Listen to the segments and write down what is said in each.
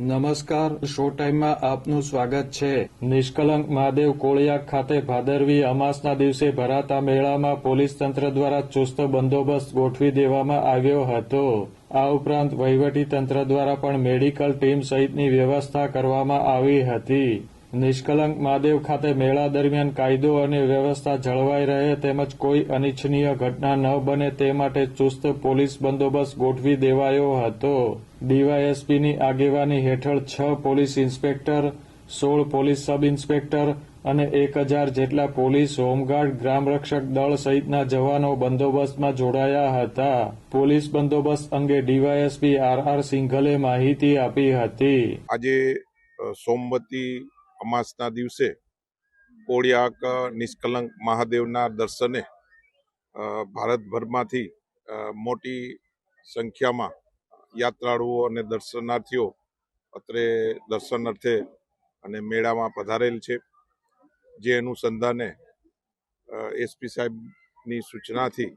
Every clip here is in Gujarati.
નમસ્કાર, શો ટાઈમમાં આપનું સ્વાગત છે. નિષ્કલંક મહાદેવ કોળિયાક ખાતે ભાદરવી અમાસના દિવસે ભરાતા મેળામાં પોલીસ તંત્ર દ્વારા ચુસ્ત બંદોબસ્ત ગોઠવી દેવામાં આવ્યો હતો. આ ઉપરાંત વહીવટી તંત્ર દ્વારા પણ મેડિકલ ટીમ સહિતની વ્યવસ્થા કરવામાં આવી હતી. નિષ્કલંક મહાદેવ ખાતે મેળા દરમિયાન કાયદો અને વ્યવસ્થા જળવાઈ રહે તેમજ કોઈ અનિચ્છનીય ઘટના ન બને તે માટે ચુસ્ત પોલીસ બંદોબસ્ત ગોઠવી દેવાયો હતો. ડીવાયએસપીની આગેવાની હેઠળ છ પોલીસ ઇન્સ્પેક્ટર, સોળ પોલીસ સબ ઇન્સ્પેક્ટર અને એક હજાર જેટલા પોલીસ હોમગાર્ડ, ગ્રામરક્ષક દળ સહિતના જવાનો બંદોબસ્તમાં જોડાયા હતા. પોલીસ બંદોબસ્ત અંગે ડીવાયએસપી આર આર સિંઘલે માહિતી આપી હતી. આજે સોમવતી અમાસના દિવસે કોળિયાક નિષ્કલંક મહાદેવના દર્શને ભારતભરમાંથી મોટી સંખ્યામાં યાત્રાળુઓ અને દર્શનાર્થીઓ અત્રે દર્શન અર્થે અને મેળામાં પધારેલ છે. જે અનુસંધાને એસપી સાહેબની સૂચનાથી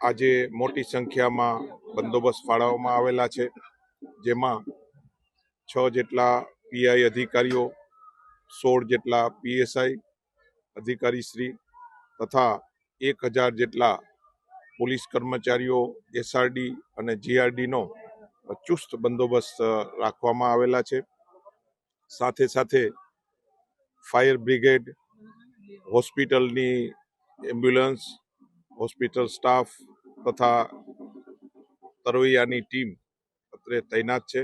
આજે મોટી સંખ્યામાં બંદોબસ્ત ફાળવવામાં આવેલા છે. જેમાં છ જેટલા પીઆઈ અધિકારીઓ, સોળ જેટલા પીએસઆઈ અધિકારીશ્રી તથા એક હજાર જેટલા પોલીસ કર્મચારીઓ, એસઆરડી અને જીઆરડીનો ચુસ્ત બંદોબસ્ત રાખવામાં આવેલા છે. સાથે સાથે ફાયર બ્રિગેડ, હોસ્પિટલની એમ્બ્યુલન્સ, હોસ્પિટલ સ્ટાફ તથા તરવૈયાની ટીમ અત્રે તૈનાત છે.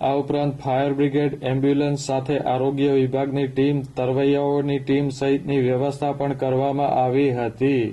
આ ઉપરાંત ફાયર બ્રિગેડ, એમ્બ્યુલન્સ સાથે આરોગ્ય વિભાગની ટીમ, તરવૈયાઓની ટીમ સહિતની વ્યવસ્થા પણ કરવામાં આવી હતી.